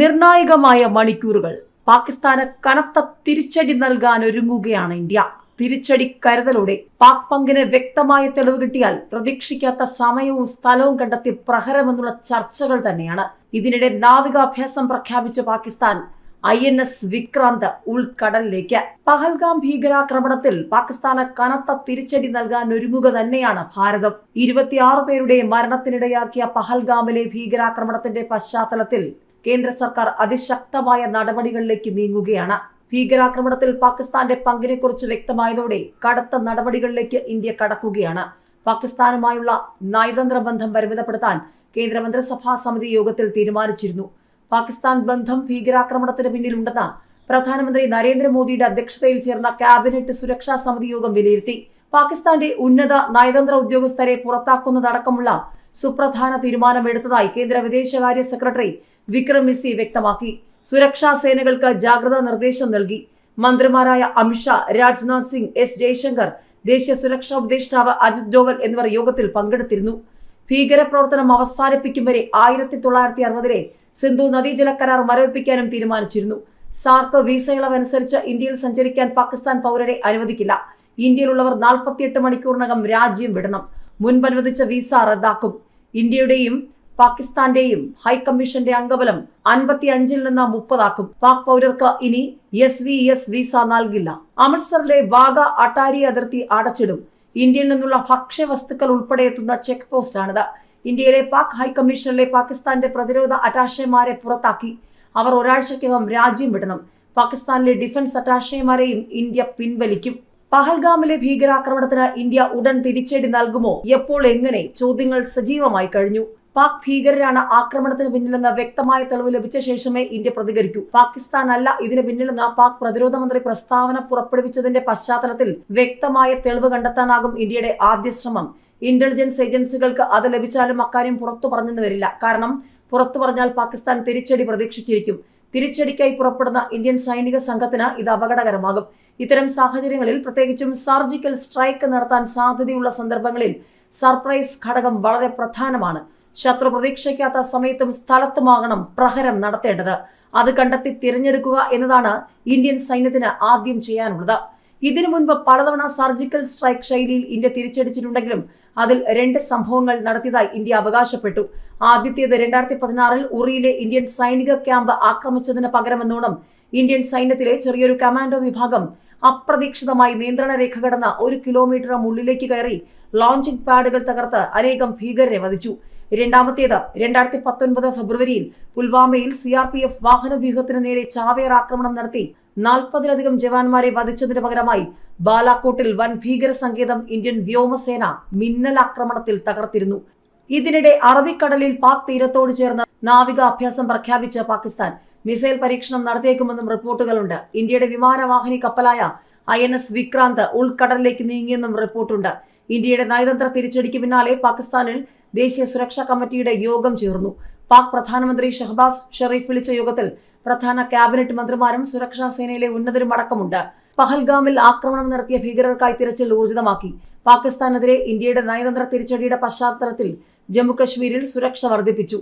നിർണായകമായ മണിക്കൂറുകൾ. പാകിസ്ഥാന് കനത്ത തിരിച്ചടി നൽകാൻ ഒരുങ്ങുകയാണ് ഇന്ത്യ. തിരിച്ചടി കരുതലോടെ പാക് പങ്കിന് വ്യക്തമായ തെളിവ് കിട്ടിയാൽ പ്രതീക്ഷിക്കാത്ത സമയവും സ്ഥലവും കണ്ടെത്തി പ്രഹരമെന്നുള്ള ചർച്ചകൾ തന്നെയാണ്. ഇതിനിടെ നാവികാഭ്യാസം പ്രഖ്യാപിച്ച Pakistan I N S Vikrant ഉൾക്കടലിലേക്ക്. Pahalgam ഭീകരാക്രമണത്തിൽ പാകിസ്ഥാന് കനത്ത തിരിച്ചടി നൽകാൻ ഒരുങ്ങുക തന്നെയാണ് ഭാരതം. ഇരുപത്തിയാറ് പേരുടെ മരണത്തിനിടയാക്കിയ പഹൽഗാമിലെ ഭീകരാക്രമണത്തിന്റെ പശ്ചാത്തലത്തിൽ കേന്ദ്ര സർക്കാർ അതിശക്തമായ നടപടികളിലേക്ക് നീങ്ങുകയാണ്. ഭീകരാക്രമണത്തിൽ പാകിസ്ഥാന്റെ പങ്കിനെക്കുറിച്ച് വ്യക്തമായതോടെ കടുത്ത നടപടികളിലേക്ക് ഇന്ത്യ കടക്കുകയാണ്. പാകിസ്ഥാനുമായുള്ള നയതന്ത്ര ബന്ധം പരിമിതപ്പെടുത്താൻ കേന്ദ്രമന്ത്രിസഭാ സമിതി യോഗത്തിൽ തീരുമാനിച്ചിരുന്നു. പാകിസ്ഥാൻ ബന്ധം ഭീകരാക്രമണത്തിന് പിന്നിലുണ്ടെന്ന് പ്രധാനമന്ത്രി നരേന്ദ്രമോദിയുടെ അധ്യക്ഷതയിൽ ചേർന്ന ക്യാബിനറ്റ് സുരക്ഷാ സമിതി യോഗം വിലയിരുത്തി. പാകിസ്ഥാന്റെ ഉന്നത നയതന്ത്ര ഉദ്യോഗസ്ഥരെ പുറത്താക്കുന്നതടക്കമുള്ള സുപ്രധാന തീരുമാനമെടുത്തതായി കേന്ദ്ര വിദേശകാര്യ സെക്രട്ടറി വിക്രം മിസി വ്യക്തമാക്കി. സുരക്ഷാ സേനകൾക്ക് ജാഗ്രതാ നിർദ്ദേശം നൽകി. മന്ത്രിമാരായ അമിത്ഷാ രാജ്നാഥ് സിംഗ് എസ് ജയശങ്കർ ദേശീയ സുരക്ഷാ ഉപദേഷ്ടാവ് അജിത് ഡോവൽ എന്നിവർ യോഗത്തിൽ പങ്കെടുത്തിരുന്നു. ഭീകരപ്രവർത്തനം അവസാനിപ്പിക്കും വരെ ആയിരത്തി തൊള്ളായിരത്തി അറുപതിലെ സിന്ധു നദീജല കരാർ മരവിപ്പിക്കാനും തീരുമാനിച്ചിരുന്നു. സാർക്ക് വിസ ഇളവനുസരിച്ച് ഇന്ത്യയിൽ സഞ്ചരിക്കാൻ പാകിസ്ഥാൻ പൗരരെ അനുവദിക്കില്ല. ഇന്ത്യയിലുള്ളവർ നാൽപ്പത്തിയെട്ട് മണിക്കൂറിനകം രാജ്യം വിടണം. മുൻപനുവദിച്ച വിസ റദ്ദാക്കും. ഇന്ത്യയുടെയും പാകിസ്ഥാന്റെയും ഹൈക്കമ്മീഷന്റെ അംഗബലം അൻപത്തി അഞ്ചിൽ നിന്ന് മുപ്പതാക്കും. പാക് പൗരർക്ക് ഇനി എസ് വി എസ് വിസ നൽകില്ല. അമൃത്സറിലെ വാഗ അട്ടാരി അതിർത്തി അടച്ചിടും. ഇന്ത്യയിൽ നിന്നുള്ള ഭക്ഷ്യവസ്തുക്കൾ ഉൾപ്പെടെ എത്തുന്ന ചെക്ക് പോസ്റ്റാണിത് ഇന്ത്യയിലെ പാക് ഹൈക്കമ്മീഷനിലെ പാകിസ്ഥാന്റെ പ്രതിരോധ അറ്റാഷെമാരെ പുറത്താക്കി. അവർ ഒരാഴ്ചയ്ക്കകം രാജ്യം വിടണം. പാകിസ്ഥാനിലെ ഡിഫൻസ് അറ്റാഷെമാരെയും ഇന്ത്യ പിൻവലിക്കും. പഹൽഗാമിലെ ഭീകരാക്രമണത്തിന് ഇന്ത്യ ഉടൻ തിരിച്ചടി നൽകുമോ? എപ്പോൾ എങ്ങനെ? ചോദ്യങ്ങൾ സജീവമായി കഴിഞ്ഞു. പാക് ഭീകരരാണ് ആക്രമണത്തിന് പിന്നിലെന്ന് വ്യക്തമായ തെളിവ് ലഭിച്ച ശേഷമേ ഇന്ത്യ പ്രതികരിക്കൂ. പാകിസ്ഥാൻ അല്ല ഇതിന് പിന്നിലെന്ന് പാക് പ്രതിരോധ മന്ത്രി പ്രസ്താവന പുറപ്പെടുവിച്ചതിന്റെ പശ്ചാത്തലത്തിൽ വ്യക്തമായ തെളിവ് കണ്ടെത്താനാകും ഇന്ത്യയുടെ ആദ്യ ശ്രമം. ഇന്റലിജൻസ് ഏജൻസികൾക്ക് അത് ലഭിച്ചാലും അക്കാര്യം പുറത്തു പറഞ്ഞെന്ന് വരില്ല. കാരണം പുറത്തു പറഞ്ഞാൽ പാകിസ്ഥാൻ തിരിച്ചടി പ്രതീക്ഷിച്ചിരിക്കും. തിരിച്ചടിക്കായി പുറപ്പെടുന്ന ഇന്ത്യൻ സൈനിക സംഘത്തിന് ഇത് അപകടകരമാകും. ഇത്തരം സാഹചര്യങ്ങളിൽ പ്രത്യേകിച്ചും സർജിക്കൽ സ്ട്രൈക്ക് നടത്താൻ സാധ്യതയുള്ള സന്ദർഭങ്ങളിൽ സർപ്രൈസ് ഘടകം വളരെ പ്രധാനമാണ്. ശത്രു പ്രതീക്ഷിക്കാത്ത സമയത്തും സ്ഥലത്തുമാകണം പ്രഹരം നടത്തേണ്ടത്. അത് കണ്ടെത്തി തിരഞ്ഞെടുക്കുക എന്നതാണ് ഇന്ത്യൻ സൈന്യത്തിന് ആദ്യം ചെയ്യാനുള്ളത്. ഇതിനു മുൻപ് പലതവണ സർജിക്കൽ സ്ട്രൈക്ക് ശൈലിയിൽ ഇന്ത്യ തിരിച്ചടിച്ചിട്ടുണ്ടെങ്കിലും അതിൽ രണ്ട് സംഭവങ്ങൾ നടത്തിയതായി ഇന്ത്യ അവകാശപ്പെട്ടു. ആദ്യത്തേത് രണ്ടായിരത്തി പതിനാറിൽ ഉറിയിലെ ഇന്ത്യൻ സൈനിക ക്യാമ്പ് ആക്രമിച്ചതിന് പകരമെന്നോണം ഇന്ത്യൻ സൈന്യത്തിലെ ചെറിയൊരു കമാൻഡോ വിഭാഗം അപ്രതീക്ഷിതമായി നിയന്ത്രണ രേഖ കടന്ന ഒരു കിലോമീറ്റർ ഉള്ളിലേക്ക് കയറി ലോഞ്ചിംഗ് പാഡുകൾ തകർത്ത് അനേകം ഭീകരരെ വധിച്ചു. രണ്ടാമത്തേത് രണ്ടായിരത്തി പത്തൊൻപത് ഫെബ്രുവരിയിൽ പുൽവാമയിൽ സി ആർ പി എഫ് വാഹന വ്യൂഹത്തിന് നേരെ ചാവേർ ആക്രമണം നടത്തി നാൽപ്പതിലധികം ജവാന്മാരെ വധിച്ചതിന് പകരമായി ബാലാക്കോട്ടിൽ വൻ ഭീകര സങ്കേതം ഇന്ത്യൻ വ്യോമസേന മിന്നൽ ആക്രമണത്തിൽ തകർത്തിരുന്നു. ഇതിനിടെ അറബിക്കടലിൽ പാക് തീരത്തോട് ചേർന്ന് നാവിക അഭ്യാസം പ്രഖ്യാപിച്ച പാകിസ്ഥാൻ മിസൈൽ പരീക്ഷണം നടത്തിയേക്കുമെന്നും റിപ്പോർട്ടുകളുണ്ട്. ഇന്ത്യയുടെ വിമാനവാഹിനി കപ്പലായ ഐ എൻ എസ് വിക്രാന്ത് ഉൾക്കടലിലേക്ക് നീങ്ങിയെന്നും റിപ്പോർട്ടുണ്ട്. ഇന്ത്യയുടെ നയതന്ത്ര തിരിച്ചടിക്ക് പിന്നാലെ പാകിസ്ഥാനിൽ ദേശീയ സുരക്ഷാ കമ്മിറ്റിയുടെ യോഗം ചേർന്നു. പാക് പ്രധാനമന്ത്രി ഷഹബാസ് ഷെറീഫ് വിളിച്ച യോഗത്തിൽ പ്രധാന ക്യാബിനറ്റ് മന്ത്രിമാരും സുരക്ഷാ സേനയിലെ ഉന്നതരും അടക്കമുണ്ട്. പഹൽഗാമിൽ ആക്രമണം നടത്തിയ ഭീകരർക്കായി തിരച്ചിൽ ഊർജിതമാക്കി. പാകിസ്ഥാനെതിരെ ഇന്ത്യയുടെ നയതന്ത്ര തിരിച്ചടിയുടെ പശ്ചാത്തലത്തിൽ ജമ്മുകശ്മീരിൽ സുരക്ഷ വർദ്ധിപ്പിച്ചു.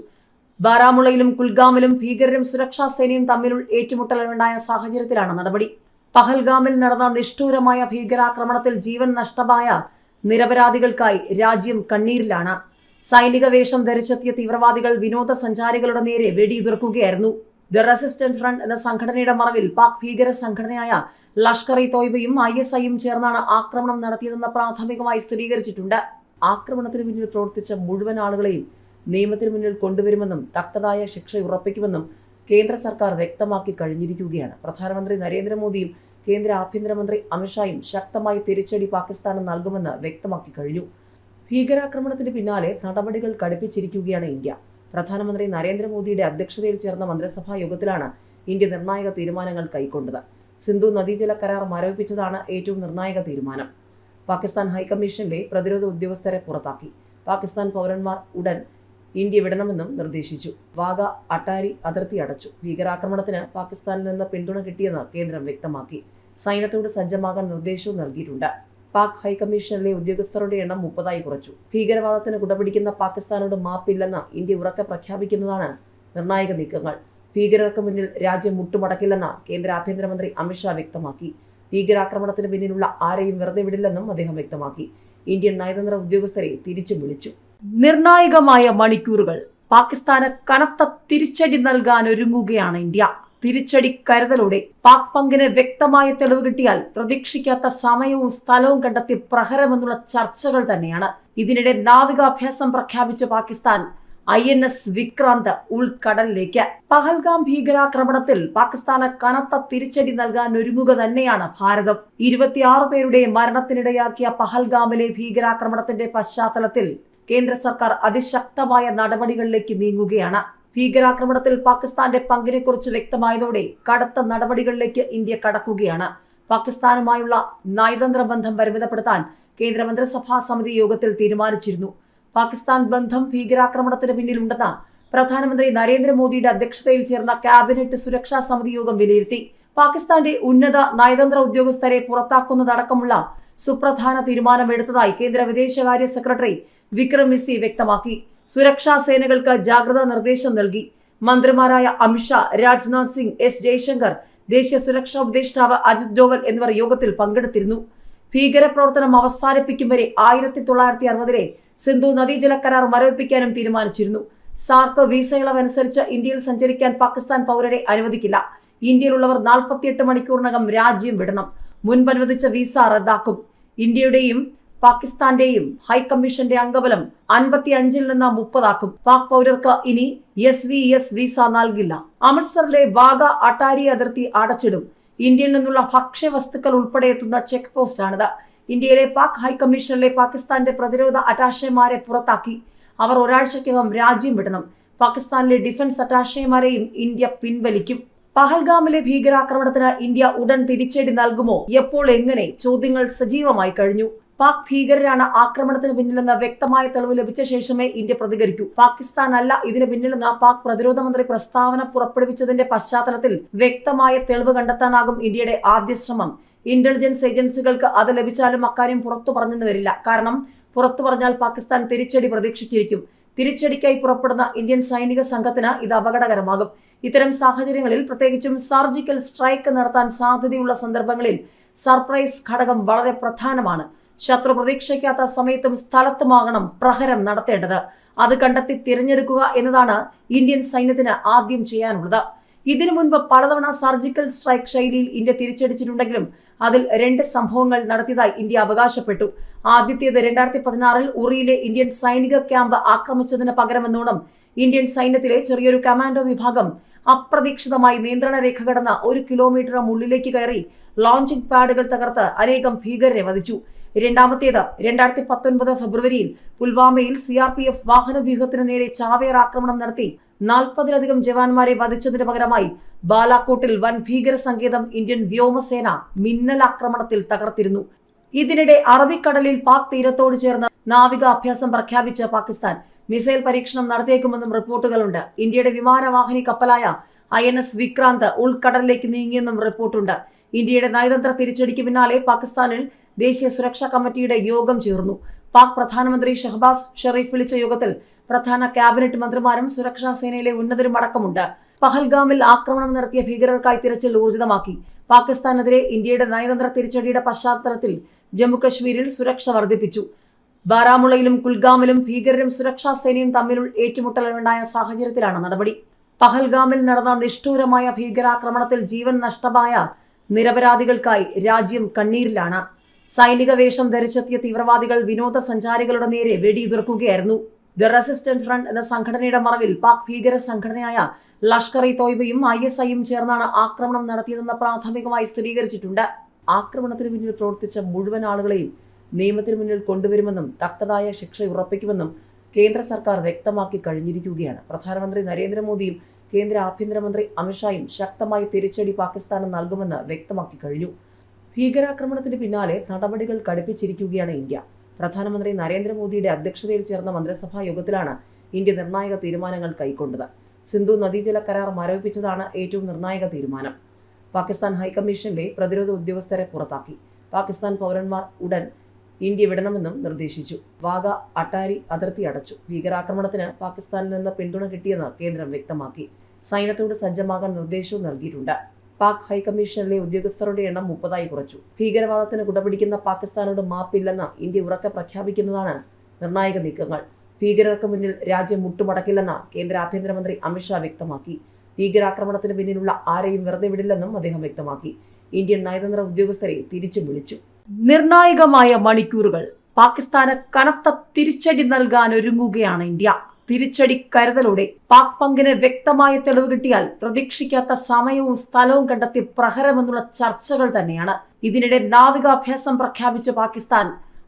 ബാരാമുളയിലും കുൽഗാമിലും ഭീകരരും സുരക്ഷാ സേനയും തമ്മിലുള്ള ഏറ്റുമുട്ടലുണ്ടായ സാഹചര്യത്തിലാണ് നടപടി. പഹൽഗാമിൽ നടന്ന നിഷ്ഠൂരമായ ഭീകരാക്രമണത്തിൽ ജീവൻ നഷ്ടമായ നിരപരാധികൾക്കായി രാജ്യം കണ്ണീരിലാണ്. സൈനിക വേഷം ധരിച്ചെത്തിയ തീവ്രവാദികൾ വിനോദസഞ്ചാരികളുടെ നേരെ വെടിയുതിർക്കുകയായിരുന്നു. ദ റെസിസ്റ്റന്റ് ഫ്രണ്ട് എന്ന സംഘടനയുടെ മറവിൽ പാക് ഭീകര സംഘടനയായ ലഷ്കർ ഇ തോയ്ബയും ഐ എസ് ഐയും ചേർന്നാണ് ആക്രമണം നടത്തിയതെന്ന് പ്രാഥമികമായി സ്ഥിരീകരിച്ചിട്ടുണ്ട്. ആക്രമണത്തിന് പിന്നിൽ പ്രവർത്തിച്ച മുഴുവൻ ആളുകളെയും നിയമത്തിന് മുന്നിൽ കൊണ്ടുവരുമെന്നും തക്കതായ ശിക്ഷ ഉറപ്പിക്കുമെന്നും കേന്ദ്ര സർക്കാർ വ്യക്തമാക്കി കഴിഞ്ഞിരിക്കുകയാണ്. പ്രധാനമന്ത്രി നരേന്ദ്രമോദിയും കേന്ദ്ര ആഭ്യന്തരമന്ത്രി അമിത്ഷായും ശക്തമായി തിരിച്ചടി പാകിസ്ഥാന് നൽകുമെന്ന് വ്യക്തമാക്കി കഴിഞ്ഞു. ഭീകരാക്രമണത്തിന് പിന്നാലെ നടപടികൾ കടുപ്പിച്ചിരിക്കുകയാണ് ഇന്ത്യ. പ്രധാനമന്ത്രി നരേന്ദ്രമോദിയുടെ അധ്യക്ഷതയിൽ ചേർന്ന മന്ത്രിസഭാ യോഗത്തിലാണ് ഇന്ത്യ നിർണായക തീരുമാനങ്ങൾ കൈക്കൊണ്ടത്. സിന്ധു നദീജല കരാർ മരവിപ്പിച്ചതാണ് ഏറ്റവും നിർണായക തീരുമാനം. പാകിസ്ഥാൻ ഹൈക്കമ്മീഷന്റെ പ്രതിരോധ ഉദ്യോഗസ്ഥരെ പുറത്താക്കി. പാകിസ്ഥാൻ പൗരന്മാർ ഉടൻ ഇന്ത്യ വിടണമെന്നും നിർദ്ദേശിച്ചു. വാഗ അട്ടാരി അതിർത്തി അടച്ചു. ഭീകരാക്രമണത്തിന് പാകിസ്ഥാനിൽ നിന്ന് പിന്തുണ കിട്ടിയെന്ന് കേന്ദ്രം വ്യക്തമാക്കി. സൈന്യത്തോട് സജ്ജമാകാൻ നിർദ്ദേശവും നൽകിയിട്ടുണ്ട്. പാക് ഹൈക്കമ്മീഷനിലെ ഉദ്യോഗസ്ഥരുടെ എണ്ണം മുപ്പതായി കുറച്ചു. ഭീകരവാദത്തിന് കുടപിടിക്കുന്ന പാകിസ്ഥാനോട് മാപ്പില്ലെന്ന് ഇന്ത്യ ഉറക്കെ പ്രഖ്യാപിക്കുന്നതാണ് നിർണായക നീക്കങ്ങൾ. ഭീകരർക്ക് മുന്നിൽ രാജ്യം മുട്ടുമടക്കില്ലെന്ന് കേന്ദ്ര ആഭ്യന്തരമന്ത്രി അമിത്ഷാ വ്യക്തമാക്കി. ഭീകരാക്രമണത്തിന് പിന്നിലുള്ള ആരെയും വെറുതെ വിടില്ലെന്നും അദ്ദേഹം വ്യക്തമാക്കി. ഇന്ത്യൻ നയതന്ത്ര ഉദ്യോഗസ്ഥരെ തിരിച്ചു വിളിച്ചു. നിർണായകമായ മണിക്കൂറുകൾ. പാകിസ്ഥാന് കനത്ത തിരിച്ചടി നൽകാൻ ഒരുങ്ങുകയാണ് ഇന്ത്യ. തിരിച്ചടി കരുതലോടെ പാക് പങ്കിന് വ്യക്തമായ തെളിവ് കിട്ടിയാൽ പ്രതീക്ഷിക്കാത്ത സമയവും സ്ഥലവും കണ്ടെത്തി പ്രഹരമെന്നുള്ള ചർച്ചകൾ തന്നെയാണ്. ഇതിനിടെ നാവികാഭ്യാസം പ്രഖ്യാപിച്ച Pakistan I N S Vikrant ഉൾക്കടലിലേക്ക്. Pahalgam ഭീകരാക്രമണത്തിൽ പാകിസ്ഥാന് കനത്ത തിരിച്ചടി നൽകാൻ ഒരുങ്ങുക തന്നെയാണ് ഭാരതം. ഇരുപത്തിയാറ് പേരുടെ മരണത്തിനിടയാക്കിയ പഹൽഗാമിലെ ഭീകരാക്രമണത്തിന്റെ പശ്ചാത്തലത്തിൽ കേന്ദ്ര സർക്കാർ അതിശക്തമായ നടപടികളിലേക്ക് നീങ്ങുകയാണ്. ഭീകരാക്രമണത്തിൽ പാകിസ്ഥാന്റെ പങ്കിനെക്കുറിച്ച് വ്യക്തമായതോടെ കടുത്ത നടപടികളിലേക്ക് ഇന്ത്യ കടക്കുകയാണ്. പാകിസ്ഥാനുമായുള്ള നയതന്ത്ര ബന്ധം പരിമിതപ്പെടുത്താൻ കേന്ദ്ര മന്ത്രിസഭാ സമിതി യോഗത്തിൽ തീരുമാനിച്ചിരുന്നു. പാകിസ്ഥാൻ ബന്ധം ഭീകരാക്രമണത്തിന് പിന്നിലുണ്ടെന്ന് പ്രധാനമന്ത്രി നരേന്ദ്രമോദിയുടെ അധ്യക്ഷതയിൽ ചേർന്ന ക്യാബിനറ്റ് സുരക്ഷാ സമിതി യോഗം വിലയിരുത്തി പാകിസ്ഥാന്റെ ഉന്നത നയതന്ത്ര ഉദ്യോഗസ്ഥരെ പുറത്താക്കുന്നതടക്കമുള്ള സുപ്രധാന തീരുമാനമെടുത്തതായി കേന്ദ്ര വിദേശകാര്യ സെക്രട്ടറി വിക്രം മിസ്സി വ്യക്തമാക്കി. സുരക്ഷാ സേനകൾക്ക് ജാഗ്രതാ നിർദ്ദേശം നൽകി. മന്ത്രിമാരായ അമിത്ഷാ രാജ്നാഥ് സിംഗ് എസ് ജയശങ്കർ ദേശീയ സുരക്ഷാ ഉപദേഷ്ടാവ് അജിത് ഡോവൽ എന്നിവർ യോഗത്തിൽ പങ്കെടുത്തിരുന്നു. ഭീകരപ്രവർത്തനം അവസാനിപ്പിക്കും വരെ ആയിരത്തി തൊള്ളായിരത്തി അറുപതിലെ സിന്ധു നദീജല കരാർ മരവിപ്പിക്കാനും തീരുമാനിച്ചിരുന്നു. സാർക്ക് വിസ ഇളവനുസരിച്ച് ഇന്ത്യയിൽ സഞ്ചരിക്കാൻ പാകിസ്ഥാൻ പൗരരെ അനുവദിക്കില്ല. ഇന്ത്യയിലുള്ളവർ നാൽപ്പത്തിയെട്ട് മണിക്കൂറിനകം രാജ്യം വിടണം. മുൻപനുവദിച്ച വിസ റദ്ദാക്കും. ഇന്ത്യയുടെയും പാകിസ്ഥാന്റെയും ഹൈക്കമ്മീഷന്റെ അംഗബലം അൻപത്തി അഞ്ചിൽ നിന്ന് മുപ്പതാക്കും. പാക് പൗരർക്ക് ഇനി എസ് വി എസ് വിസ നൽകില്ല. അമൃത്സറിലെ വാഗ അട്ടാരി അതിർത്തി അടച്ചിടും. ഇന്ത്യയിൽ നിന്നുള്ള ഭക്ഷ്യവസ്തുക്കൾ ഉൾപ്പെടെ എത്തുന്ന ചെക്ക് പോസ്റ്റാണിത്. ഇന്ത്യയിലെ പാക് ഹൈക്കമ്മീഷനിലെ പാകിസ്ഥാന്റെ പ്രതിരോധ അറ്റാഷേമാരെ പുറത്താക്കി. അവർ ഒരാഴ്ചയ്ക്കകം രാജ്യം വിടണം. പാകിസ്ഥാനിലെ ഡിഫൻസ് അറ്റാഷേമാരെയും ഇന്ത്യ പിൻവലിക്കും. പഹൽഗാമിലെ ഭീകരാക്രമണത്തിന് ഇന്ത്യ ഉടൻ തിരിച്ചടി നൽകുമോ? എപ്പോൾ എങ്ങനെ? ചോദ്യങ്ങൾ സജീവമായി കഴിഞ്ഞു. പാക് ഭീകരരാണ് ആക്രമണത്തിന് പിന്നിലെന്ന വ്യക്തമായ തെളിവ് ലഭിച്ച ശേഷമേ ഇന്ത്യ പ്രതികരിക്കൂ. പാകിസ്ഥാൻ അല്ല ഇതിന് പിന്നിലെന്ന് പാക് പ്രതിരോധ മന്ത്രി പ്രസ്താവന പുറപ്പെടുവിച്ചതിന്റെ പശ്ചാത്തലത്തിൽ വ്യക്തമായ തെളിവ് കണ്ടെത്താനാകും ഇന്ത്യയുടെ ആദ്യ ശ്രമം. ഇന്റലിജൻസ് ഏജൻസികൾക്ക് അത് ലഭിച്ചാലും അക്കാര്യം പുറത്തു പറഞ്ഞെന്ന് വരില്ല. കാരണം പുറത്തു പറഞ്ഞാൽ പാകിസ്ഥാൻ തിരിച്ചടി പ്രതീക്ഷിച്ചിരിക്കും. തിരിച്ചടിക്കായി പുറപ്പെടുന്ന ഇന്ത്യൻ സൈനിക സംഘത്തിന് ഇത് അപകടകരമാകും. ഇത്തരം സാഹചര്യങ്ങളിൽ പ്രത്യേകിച്ചും സർജിക്കൽ സ്ട്രൈക്ക് നടത്താൻ സാധ്യതയുള്ള സന്ദർഭങ്ങളിൽ സർപ്രൈസ് ഘടകം വളരെ പ്രധാനമാണ്. ശത്രു പ്രതീക്ഷിക്കാത്ത സമയത്തും സ്ഥലത്തുമാകണം പ്രഹരം നടത്തേണ്ടത്. അത് കണ്ടെത്തി തിരഞ്ഞെടുക്കുക എന്നതാണ് ഇന്ത്യൻ സൈന്യത്തിന് ആദ്യം ചെയ്യാനുള്ളത്. ഇതിനു മുൻപ് പലതവണ സർജിക്കൽ സ്ട്രൈക്ക് ശൈലിയിൽ ഇന്ത്യ തിരിച്ചടിച്ചിട്ടുണ്ടെങ്കിലും അതിൽ രണ്ട് സംഭവങ്ങൾ നടത്തിയതായി ഇന്ത്യ അവകാശപ്പെട്ടു. ആദ്യത്തേത് രണ്ടായിരത്തി പതിനാറിൽ ഉറിയിലെ ഇന്ത്യൻ സൈനിക ക്യാമ്പ് ആക്രമിച്ചതിന് പകരമെന്നോണം ഇന്ത്യൻ സൈന്യത്തിലെ ചെറിയൊരു കമാൻഡോ വിഭാഗം അപ്രതീക്ഷിതമായി നിയന്ത്രണ രേഖ കടന്ന ഒരു കിലോമീറ്റർ ഉള്ളിലേക്ക് കയറി ലോഞ്ചിംഗ് പാഡുകൾ തകർത്ത് അനേകം ഭീകരരെ വധിച്ചു. രണ്ടാമത്തേത് രണ്ടായിരത്തി പത്തൊൻപത് ഫെബ്രുവരിയിൽ പുൽവാമയിൽ സി ആർ പി എഫ് വാഹനവ്യൂഹത്തിന് നേരെ ചാവേർ ആക്രമണം നടത്തി നാൽപ്പതിലധികം ജവാന്മാരെ വധിച്ചതിന് പകരമായി ബാലാക്കോട്ടിൽ വൻ ഭീകര സങ്കേതം ഇന്ത്യൻ വ്യോമസേന മിന്നൽ ആക്രമണത്തിൽ തകർത്തിരുന്നു. ഇതിനിടെ അറബിക്കടലിൽ പാക് തീരത്തോട് ചേർന്ന് നാവിക അഭ്യാസം പ്രഖ്യാപിച്ച പാകിസ്ഥാൻ മിസൈൽ പരീക്ഷണം നടത്തിയേക്കുമെന്നും റിപ്പോർട്ടുകളുണ്ട്. ഇന്ത്യയുടെ വിമാനവാഹിനി കപ്പലായ ഐ എൻ എസ് വിക്രാന്ത് ഉൾക്കടലിലേക്ക് നീങ്ങിയെന്നും റിപ്പോർട്ടുണ്ട്. ഇന്ത്യയുടെ നയതന്ത്ര തിരിച്ചടിക്ക് പിന്നാലെ പാകിസ്ഥാനിൽ ദേശീയ സുരക്ഷാ കമ്മിറ്റിയുടെ യോഗം ചേർന്നു. പാക് പ്രധാനമന്ത്രി ഷഹബാസ് ഷെറീഫ് വിളിച്ച യോഗത്തിൽ പ്രധാന ക്യാബിനറ്റ് മന്ത്രിമാരും സുരക്ഷാ സേനയിലെ ഉന്നതരും അടക്കമുണ്ട്. പഹൽഗാമിൽ ആക്രമണം നടത്തിയ ഭീകരർക്കായി തിരച്ചിൽ ഊർജിതമാക്കി. പാകിസ്ഥാനെതിരെ ഇന്ത്യയുടെ നയതന്ത്ര തിരിച്ചടിയുടെ പശ്ചാത്തലത്തിൽ ജമ്മുകശ്മീരിൽ സുരക്ഷ വർദ്ധിപ്പിച്ചു. ബാരാമുളയിലും കുൽഗാമിലും ഭീകരരും സുരക്ഷാ സേനയും തമ്മിൽ ഏറ്റുമുട്ടലുണ്ടായ സാഹചര്യത്തിലാണ് നടപടി. പഹൽഗാമിൽ നടന്ന നിഷ്ഠൂരമായ ഭീകരാക്രമണത്തിൽ ജീവൻ നഷ്ടമായ നിരപരാധികൾക്കായി രാജ്യം കണ്ണീരിലാണ്. സൈനിക വേഷം ധരിച്ചെത്തിയ തീവ്രവാദികൾ വിനോദസഞ്ചാരികളുടെ നേരെ വെടിയുതിർക്കുകയായിരുന്നു. ദ റെസിസ്റ്റന്റ് ഫ്രണ്ട് എന്ന സംഘടനയുടെ മറവിൽ പാക് ഭീകര സംഘടനയായ ലഷ്കർ ഇ തോയ്ബയും ഐ എസ് ഐയും ചേർന്നാണ് ആക്രമണം നടത്തിയതെന്ന് പ്രാഥമികമായി സ്ഥിരീകരിച്ചിട്ടുണ്ട്. ആക്രമണത്തിന് പിന്നിൽ പ്രവർത്തിച്ച മുഴുവൻ ആളുകളെയും നിയമത്തിന് മുന്നിൽ കൊണ്ടുവരുമെന്നും തക്കതായ ശിക്ഷ ഉറപ്പിക്കുമെന്നും കേന്ദ്ര സർക്കാർ വ്യക്തമാക്കി കഴിഞ്ഞിരിക്കുകയാണ്. പ്രധാനമന്ത്രി നരേന്ദ്രമോദിയും കേന്ദ്ര ആഭ്യന്തരമന്ത്രി അമിത്ഷായും ശക്തമായി തിരിച്ചടി പാകിസ്ഥാന് നൽകുമെന്ന് വ്യക്തമാക്കി കഴിഞ്ഞു. ഭീകരാക്രമണത്തിന് പിന്നാലെ നടപടികൾ കടുപ്പിച്ചിരിക്കുകയാണ് ഇന്ത്യ. പ്രധാനമന്ത്രി നരേന്ദ്രമോദിയുടെ അധ്യക്ഷതയിൽ ചേർന്ന മന്ത്രിസഭാ യോഗത്തിലാണ് ഇന്ത്യ നിർണായക തീരുമാനങ്ങൾ കൈക്കൊണ്ടത്. സിന്ധു നദീജല കരാർ മരവിപ്പിച്ചതാണ് ഏറ്റവും നിർണായക തീരുമാനം. പാകിസ്ഥാൻ ഹൈക്കമ്മീഷന്റെ പ്രതിരോധ ഉദ്യോഗസ്ഥരെ പുറത്താക്കി. പാകിസ്ഥാൻ പൗരന്മാർ ഉടൻ ഇന്ത്യ വിടണമെന്നും നിർദ്ദേശിച്ചു. വാഗ അട്ടാരി അതിർത്തി അടച്ചു. ഭീകരാക്രമണത്തിന് പാകിസ്ഥാനിൽ നിന്ന് പിന്തുണ കിട്ടിയെന്ന് കേന്ദ്രം വ്യക്തമാക്കി. സൈന്യത്തോട് സജ്ജമാകാൻ നിർദ്ദേശവും നൽകിയിട്ടുണ്ട്. പാക് ഹൈക്കമ്മീഷനിലെ ഉദ്യോഗസ്ഥരുടെ എണ്ണം മുപ്പതായി കുറച്ചു. ഭീകരവാദത്തിന് കുടപിടിക്കുന്ന പാകിസ്ഥാനോട് മാപ്പില്ലെന്ന് ഇന്ത്യ ഉറക്കെ പ്രഖ്യാപിക്കുന്നതാണ് നിർണായക നീക്കങ്ങൾ. ഭീകരർക്ക് മുന്നിൽ രാജ്യം മുട്ടുമടക്കില്ലെന്ന് കേന്ദ്ര ആഭ്യന്തരമന്ത്രി അമിത്ഷാ വ്യക്തമാക്കി. ഭീകരാക്രമണത്തിന് പിന്നിലുള്ള ആരെയും വെറുതെ വിടില്ലെന്നും അദ്ദേഹം വ്യക്തമാക്കി. ഇന്ത്യൻ നയതന്ത്ര ഉദ്യോഗസ്ഥരെ തിരിച്ചു വിളിച്ചു. നിർണായകമായ മണിക്കൂറുകൾ. പാകിസ്ഥാന് കനത്ത തിരിച്ചടി നൽകാൻ ഒരുങ്ങുകയാണ് ഇന്ത്യ. തിരിച്ചടി കരുതലോടെ പാക് പങ്കിന് വ്യക്തമായ തെളിവ് കിട്ടിയാൽ പ്രതീക്ഷിക്കാത്ത സമയവും സ്ഥലവും കണ്ടെത്തി പ്രഹരമെന്നുള്ള ചർച്ചകൾ തന്നെയാണ്. ഇതിനിടെ നാവികാഭ്യാസം പ്രഖ്യാപിച്ച Pakistan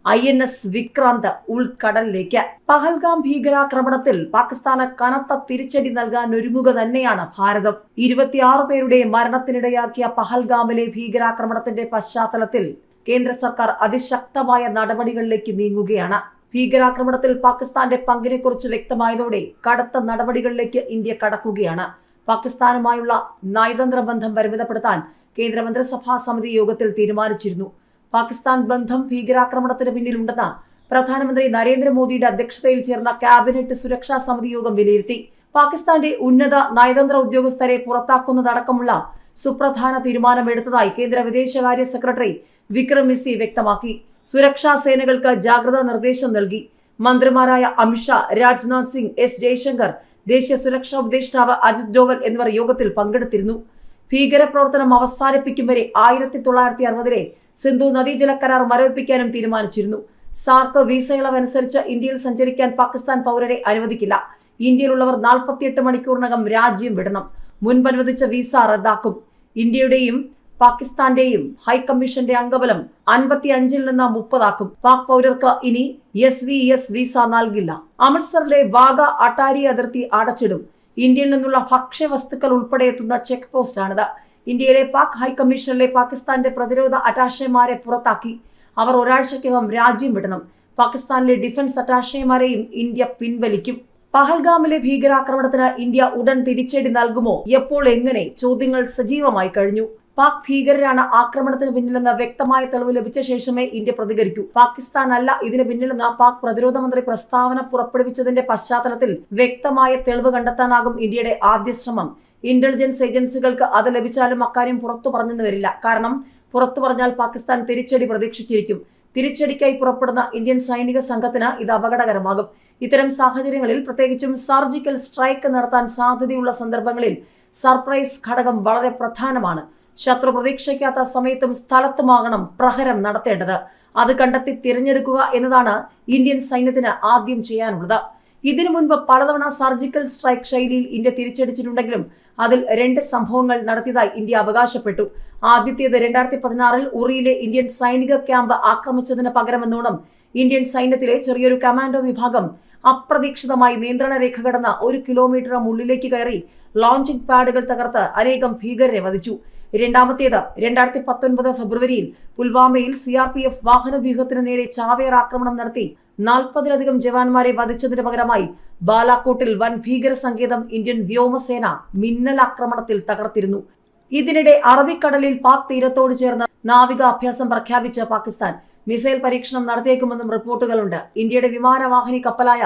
I N S Vikrant ഉൾക്കടലിലേക്ക്. Pahalgam ഭീകരാക്രമണത്തിൽ പാകിസ്ഥാന് കനത്ത തിരിച്ചടി നൽകാൻ ഒരുങ്ങുക തന്നെയാണ് ഭാരതം. ഇരുപത്തിയാറ് പേരുടെ മരണത്തിനിടയാക്കിയ പഹൽഗാമിലെ ഭീകരാക്രമണത്തിന്റെ പശ്ചാത്തലത്തിൽ കേന്ദ്ര സർക്കാർ അതിശക്തമായ നടപടികളിലേക്ക് നീങ്ങുകയാണ്. ഭീകരാക്രമണത്തിൽ പാകിസ്ഥാന്റെ പങ്കിനെക്കുറിച്ച് വ്യക്തമായതോടെ കടുത്ത നടപടികളിലേക്ക് ഇന്ത്യ കടക്കുകയാണ്. പാകിസ്ഥാനുമായുള്ള നയതന്ത്ര ബന്ധം പരിമിതപ്പെടുത്താൻ കേന്ദ്രമന്ത്രിസഭാ സമിതി യോഗത്തിൽ തീരുമാനിച്ചിരുന്നു. പാകിസ്ഥാൻ ബന്ധം ഭീകരാക്രമണത്തിന് പിന്നിലുണ്ടെന്ന് പ്രധാനമന്ത്രി നരേന്ദ്രമോദിയുടെ അധ്യക്ഷതയിൽ ചേർന്ന ക്യാബിനറ്റ് സുരക്ഷാ സമിതി യോഗം വിലയിരുത്തി. പാകിസ്ഥാന്റെ ഉന്നത നയതന്ത്ര ഉദ്യോഗസ്ഥരെ പുറത്താക്കുന്നതടക്കമുള്ള സുപ്രധാന തീരുമാനമെടുത്തതായി കേന്ദ്ര വിദേശകാര്യ സെക്രട്ടറി വിക്രം മിസ്സി വ്യക്തമാക്കി. സുരക്ഷാ സേനകൾക്ക് ജാഗ്രതാ നിർദ്ദേശം നൽകി. മന്ത്രിമാരായ അമിത്ഷാ രാജ്നാഥ് സിംഗ് എസ് ജയശങ്കർ ദേശീയ സുരക്ഷാ ഉപദേഷ്ടാവ് അജിത് ഡോവൽ എന്നിവർ യോഗത്തിൽ പങ്കെടുത്തിരുന്നു. ഭീകരപ്രവർത്തനം അവസാനിപ്പിക്കും വരെ ആയിരത്തി തൊള്ളായിരത്തി അറുപതിലെ സിന്ധു നദീജല കരാർ മരവിപ്പിക്കാനും തീരുമാനിച്ചിരുന്നു. സാർക്ക് വിസ ഇളവനുസരിച്ച് ഇന്ത്യയിൽ സഞ്ചരിക്കാൻ പാകിസ്ഥാൻ പൗരരെ അനുവദിക്കില്ല. ഇന്ത്യയിലുള്ളവർ നാൽപ്പത്തിയെട്ട് മണിക്കൂറിനകം രാജ്യം വിടണം. മുൻപ് അനുവദിച്ച വിസ റദ്ദാക്കും. ഇന്ത്യയുടെയും പാകിസ്ഥാന്റെയും ഹൈക്കമ്മീഷന്റെ അംഗബലം അൻപത്തി അഞ്ചിൽ നിന്ന് മുപ്പതാക്കും. പാക് പൗരർക്ക് ഇനി എസ് വി എസ് വിസ നൽകില്ല. അമൃത്സറിലെ വാഗ അട്ടാരി അതിർത്തി അടച്ചിടും. ഇന്ത്യയിൽ നിന്നുള്ള ഭക്ഷ്യവസ്തുക്കൾ ഉൾപ്പെടെ എത്തുന്ന ചെക്ക് പോസ്റ്റാണിത്. ഇന്ത്യയിലെ പാക് ഹൈക്കമ്മീഷനിലെ പാകിസ്ഥാന്റെ പ്രതിരോധ അറ്റാഷെമാരെ പുറത്താക്കി. അവർ ഒരാഴ്ചയ്ക്കകം രാജ്യം വിടണം. പാകിസ്ഥാനിലെ ഡിഫൻസ് അറ്റാഷെമാരെയും ഇന്ത്യ പിൻവലിക്കും. പഹൽഗാമിലെ ഭീകരാക്രമണത്തിന് ഇന്ത്യ ഉടൻ തിരിച്ചടി നൽകുമോ? എപ്പോൾ എങ്ങനെ? ചോദ്യങ്ങൾ സജീവമായി കഴിഞ്ഞു. പാക് ഭീകരരാണ് ആക്രമണത്തിന് പിന്നിലെന്ന വ്യക്തമായ തെളിവ് ലഭിച്ച ശേഷമേ ഇന്ത്യ പ്രതികരിക്കൂ. പാകിസ്ഥാൻ അല്ല ഇതിന് പിന്നിലെന്ന പാക് പ്രതിരോധ മന്ത്രി പ്രസ്താവന പുറപ്പെടുവിച്ചതിന്റെ പശ്ചാത്തലത്തിൽ വ്യക്തമായ തെളിവ് കണ്ടെത്താനാകും ഇന്ത്യയുടെ ആദ്യ ശ്രമം. ഇന്റലിജൻസ് ഏജൻസികൾക്ക് അത് ലഭിച്ചാലും അക്കാര്യം പുറത്തു പറഞ്ഞെന്ന് വരില്ല. കാരണം പുറത്തു പറഞ്ഞാൽ പാകിസ്ഥാൻ തിരിച്ചടി പ്രതീക്ഷിച്ചിരിക്കും. തിരിച്ചടിക്കായി പുറപ്പെടുന്ന ഇന്ത്യൻ സൈനിക സംഘത്തിന് ഇത് അപകടകരമാകും. ഇത്തരം സാഹചര്യങ്ങളിൽ പ്രത്യേകിച്ചും സർജിക്കൽ സ്ട്രൈക്ക് നടത്താൻ സാധ്യതയുള്ള സന്ദർഭങ്ങളിൽ സർപ്രൈസ് ഘടകം വളരെ പ്രധാനമാണ്. ശത്രു പ്രതീക്ഷിക്കാത്ത സമയത്തും സ്ഥലത്തുമാകണം പ്രഹരം നടത്തേണ്ടത്. അത് കണ്ടെത്തി തിരഞ്ഞെടുക്കുക എന്നതാണ് ഇന്ത്യൻ സൈന്യത്തിന് ആദ്യം ചെയ്യാനുള്ളത്. ഇതിനു മുൻപ് പലതവണ സർജിക്കൽ സ്ട്രൈക്ക് ശൈലിയിൽ ഇന്ത്യ തിരിച്ചടിച്ചിട്ടുണ്ടെങ്കിലും അതിൽ രണ്ട് സംഭവങ്ങൾ നടത്തിയതായി ഇന്ത്യ അവകാശപ്പെട്ടു. ആദ്യത്തേത് രണ്ടായിരത്തി പതിനാറിൽ ഉറിയിലെ ഇന്ത്യൻ സൈനിക ക്യാമ്പ് ആക്രമിച്ചതിന് പകരമെന്നോണം ഇന്ത്യൻ സൈന്യത്തിലെ ചെറിയൊരു കമാൻഡോ വിഭാഗം അപ്രതീക്ഷിതമായി നിയന്ത്രണ രേഖ കടന്ന ഒരു കിലോമീറ്റർ ഉള്ളിലേക്ക് കയറി ലോഞ്ചിംഗ് പാഡുകൾ തകർത്ത് അനേകം ഭീകരരെ വധിച്ചു. രണ്ടാമത്തേത് രണ്ടായിരത്തി പത്തൊൻപത് ഫെബ്രുവരിയിൽ പുൽവാമയിൽ സി ആർ പി എഫ് വാഹന വ്യൂഹത്തിന് നേരെ ചാവേർ ആക്രമണം നടത്തി നാൽപ്പതിലധികം ജവാന്മാരെ വധിച്ചതിന് പകരമായി ബാലാക്കോട്ടിൽ വൻ ഭീകര സങ്കേതം ഇന്ത്യൻ വ്യോമസേന മിന്നൽ ആക്രമണത്തിൽ തകർത്തിരുന്നു. ഇതിനിടെ അറബിക്കടലിൽ പാക് തീരത്തോട് ചേർന്ന് നാവിക അഭ്യാസം പ്രഖ്യാപിച്ച പാകിസ്ഥാൻ മിസൈൽ പരീക്ഷണം നടത്തിയേക്കുമെന്നും റിപ്പോർട്ടുകളുണ്ട്. ഇന്ത്യയുടെ വിമാനവാഹിനി കപ്പലായ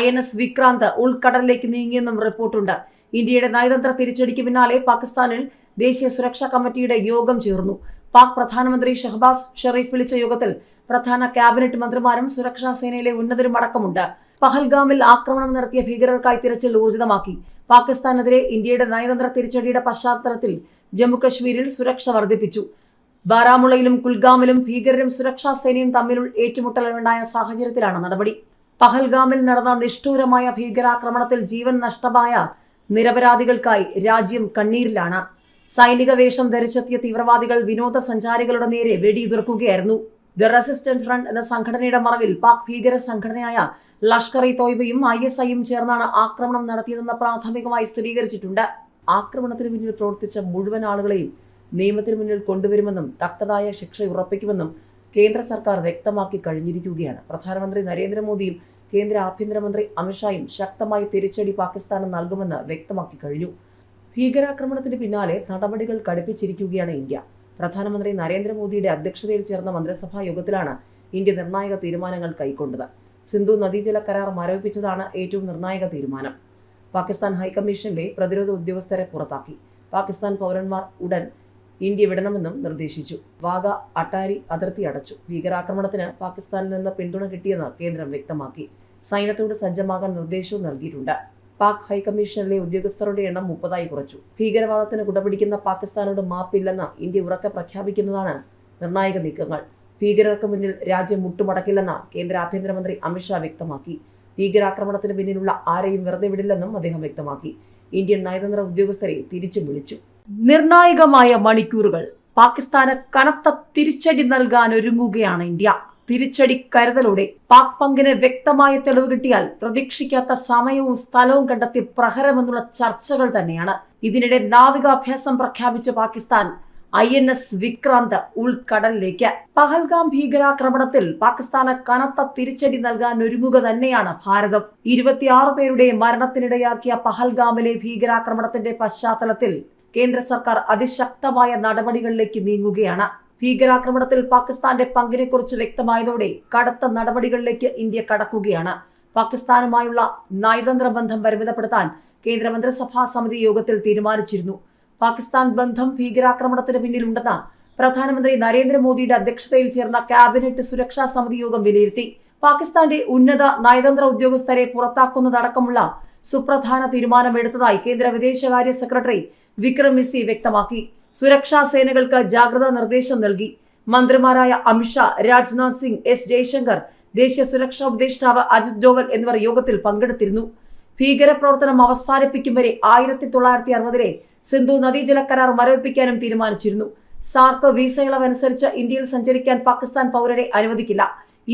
ഐ എൻ എസ് വിക്രാന്ത് ഉൾക്കടലിലേക്ക് നീങ്ങിയെന്നും റിപ്പോർട്ടുണ്ട്. ഇന്ത്യയുടെ നയതന്ത്ര തിരിച്ചടിക്ക് പിന്നാലെ പാകിസ്ഥാനിൽ ദേശീയ സുരക്ഷാ കമ്മിറ്റിയുടെ യോഗം ചേർന്നു. പാക് പ്രധാനമന്ത്രി ഷഹബാസ് ഷെറീഫ് വിളിച്ച യോഗത്തിൽ പ്രധാന ക്യാബിനറ്റ് മന്ത്രിമാരും സുരക്ഷാ സേനയിലെ ഉന്നതരും അടക്കമുണ്ട് പഹൽഗാമിൽ ആക്രമണം നടത്തിയ ഭീകരർക്കായി തിരച്ചിൽ ഊർജിതമാക്കി. പാകിസ്ഥാനെതിരെ ഇന്ത്യയുടെ നയതന്ത്ര തിരിച്ചടിയുടെ പശ്ചാത്തലത്തിൽ ജമ്മുകശ്മീരിൽ സുരക്ഷ വർദ്ധിപ്പിച്ചു. ബാരാമുളയിലും കുൽഗാമിലും ഭീകരരും സുരക്ഷാ സേനയും തമ്മിൽ ഏറ്റുമുട്ടലുണ്ടായ സാഹചര്യത്തിലാണ് നടപടി. പഹൽഗാമിൽ നടന്ന നിഷ്ഠൂരമായ ഭീകരാക്രമണത്തിൽ ജീവൻ നഷ്ടമായ നിരപരാധികൾക്കായി രാജ്യം കണ്ണീരിലാണ്. സൈനിക വേഷം ധരിച്ചെത്തിയ തീവ്രവാദികൾ വിനോദസഞ്ചാരികളുടെ നേരെ വെടിയുതിർക്കുകയായിരുന്നു. ദ റെസിസ്റ്റന്റ് ഫ്രണ്ട് എന്ന സംഘടനയുടെ മറവിൽ പാക് ഭീകര സംഘടനയായ ലഷ്കർ ഇ തോയ്ബയും ഐ എസ് ഐയും ചേർന്നാണ് ആക്രമണം നടത്തിയതെന്ന് പ്രാഥമികമായി സ്ഥിരീകരിച്ചിട്ടുണ്ട്. ആക്രമണത്തിന് പിന്നിൽ പ്രവർത്തിച്ച മുഴുവൻ ആളുകളെയും നിയമത്തിന് മുന്നിൽ കൊണ്ടുവരുമെന്നും തക്കതായ ശിക്ഷ ഉറപ്പിക്കുമെന്നും കേന്ദ്ര സർക്കാർ വ്യക്തമാക്കി കഴിഞ്ഞിരിക്കുകയാണ്. പ്രധാനമന്ത്രി നരേന്ദ്രമോദിയും കേന്ദ്ര ആഭ്യന്തരമന്ത്രി അമിത്ഷായും ശക്തമായി തിരിച്ചടി പാകിസ്ഥാന് നൽകുമെന്ന് വ്യക്തമാക്കി കഴിഞ്ഞു. ഭീകരാക്രമണത്തിന് പിന്നാലെ നടപടികൾ കടുപ്പിച്ചിരിക്കുകയാണ് ഇന്ത്യ. പ്രധാനമന്ത്രി നരേന്ദ്രമോദിയുടെ അധ്യക്ഷതയിൽ ചേർന്ന മന്ത്രിസഭാ യോഗത്തിലാണ് ഇന്ത്യ നിർണായക തീരുമാനങ്ങൾ കൈക്കൊണ്ടത്. സിന്ധു നദീജല കരാർ മരവിപ്പിച്ചതാണ് ഏറ്റവും നിർണായക തീരുമാനം. പാകിസ്ഥാൻ ഹൈക്കമ്മീഷനിലെ പ്രതിരോധ ഉദ്യോഗസ്ഥരെ പുറത്താക്കി. പാകിസ്ഥാൻ പൗരന്മാർ ഉടൻ ഇന്ത്യ വിടണമെന്നും നിർദ്ദേശിച്ചു. വാഗ അട്ടാരി അതിർത്തി അടച്ചു. ഭീകരാക്രമണത്തിന് പാകിസ്ഥാനിൽ നിന്ന് പിന്തുണ കിട്ടിയെന്ന് കേന്ദ്രം വ്യക്തമാക്കി. സൈന്യത്തോട് സജ്ജമാകാൻ നിർദ്ദേശവും നൽകിയിട്ടുണ്ട്. പാക് ഹൈക്കമ്മീഷനിലെ ഉദ്യോഗസ്ഥരുടെ എണ്ണം മുപ്പതായി കുറച്ചു. ഭീകരവാദത്തിന് കുടപിടിക്കുന്ന പാകിസ്ഥാനോട് മാപ്പില്ലെന്ന് ഇന്ത്യ ഉറക്കെ പ്രഖ്യാപിക്കുന്നതാണ് നിർണായക നീക്കങ്ങൾ. ഭീകരർക്ക് മുന്നിൽ രാജ്യം മുട്ടുമടക്കില്ലെന്ന് കേന്ദ്ര ആഭ്യന്തരമന്ത്രി അമിത്ഷാ വ്യക്തമാക്കി. ഭീകരാക്രമണത്തിന് പിന്നിലുള്ള ആരെയും വെറുതെ വിടില്ലെന്നും അദ്ദേഹം വ്യക്തമാക്കി. ഇന്ത്യൻ നയതന്ത്ര ഉദ്യോഗസ്ഥരെ തിരിച്ചു വിളിച്ചു. നിർണായകമായ മണിക്കൂറുകൾ. പാകിസ്ഥാന് കനത്ത തിരിച്ചടി നൽകാൻ ഒരുങ്ങുകയാണ് ഇന്ത്യ. തിരിച്ചടി കരുതലോടെ പാക് പങ്കിന് വ്യക്തമായ തെളിവ് കിട്ടിയാൽ പ്രതീക്ഷിക്കാത്ത സമയവും സ്ഥലവും കണ്ടെത്തി പ്രഹരമെന്നുള്ള ചർച്ചകൾ തന്നെയാണ്. ഇതിനിടെ നാവികാഭ്യാസം പ്രഖ്യാപിച്ച Pakistan I N S Vikrant ഉൾക്കടലിലേക്ക്. Pahalgam ഭീകരാക്രമണത്തിൽ പാകിസ്ഥാന് കനത്ത തിരിച്ചടി നൽകാൻ ഒരുങ്ങുക തന്നെയാണ് ഭാരതം. ഇരുപത്തിയാറ് പേരുടെ മരണത്തിനിടയാക്കിയ പഹൽഗാമിലെ ഭീകരാക്രമണത്തിന്റെ പശ്ചാത്തലത്തിൽ കേന്ദ്ര സർക്കാർ അതിശക്തമായ നടപടികളിലേക്ക് നീങ്ങുകയാണ്. ഭീകരാക്രമണത്തിൽ പാകിസ്ഥാന്റെ പങ്കിനെക്കുറിച്ച് വ്യക്തമായതോടെ കടുത്ത നടപടികളിലേക്ക് ഇന്ത്യ കടക്കുകയാണ്. പാകിസ്ഥാനുമായുള്ള നയതന്ത്ര ബന്ധം പരിമിതപ്പെടുത്താൻ കേന്ദ്ര മന്ത്രിസഭാ സമിതി യോഗത്തിൽ തീരുമാനിച്ചിരുന്നു. പാകിസ്ഥാൻ ബന്ധം ഭീകരാക്രമണത്തിന് പിന്നിലുണ്ടെന്ന് പ്രധാനമന്ത്രി നരേന്ദ്രമോദിയുടെ അധ്യക്ഷതയിൽ ചേർന്ന ക്യാബിനറ്റ് സുരക്ഷാ സമിതി യോഗം വിലയിരുത്തി. പാകിസ്ഥാന്റെ ഉന്നത നയതന്ത്ര ഉദ്യോഗസ്ഥരെ പുറത്താക്കുന്നതടക്കമുള്ള സുപ്രധാന തീരുമാനമെടുത്തതായി കേന്ദ്ര വിദേശകാര്യ സെക്രട്ടറി വിക്രം മിസ്സി വ്യക്തമാക്കി. സുരക്ഷാ സേനകൾക്ക് ജാഗ്രതാ നിർദ്ദേശം നൽകി. മന്ത്രിമാരായ അമിത്ഷാ രാജ്നാഥ് സിംഗ് എസ് ജയശങ്കർ ദേശീയ സുരക്ഷാ ഉപദേഷ്ടാവ് അജിത് ഡോവൽ എന്നിവർ യോഗത്തിൽ പങ്കെടുത്തിരുന്നു. ഭീകരപ്രവർത്തനം അവസാനിപ്പിക്കും വരെ ആയിരത്തി തൊള്ളായിരത്തി അറുപതിലെ സിന്ധു നദീജല കരാർ മരവിപ്പിക്കാനും തീരുമാനിച്ചിരുന്നു. സാർക്ക് വിസ ഇളവനുസരിച്ച് ഇന്ത്യയിൽ സഞ്ചരിക്കാൻ പാകിസ്ഥാൻ പൗരരെ അനുവദിക്കില്ല.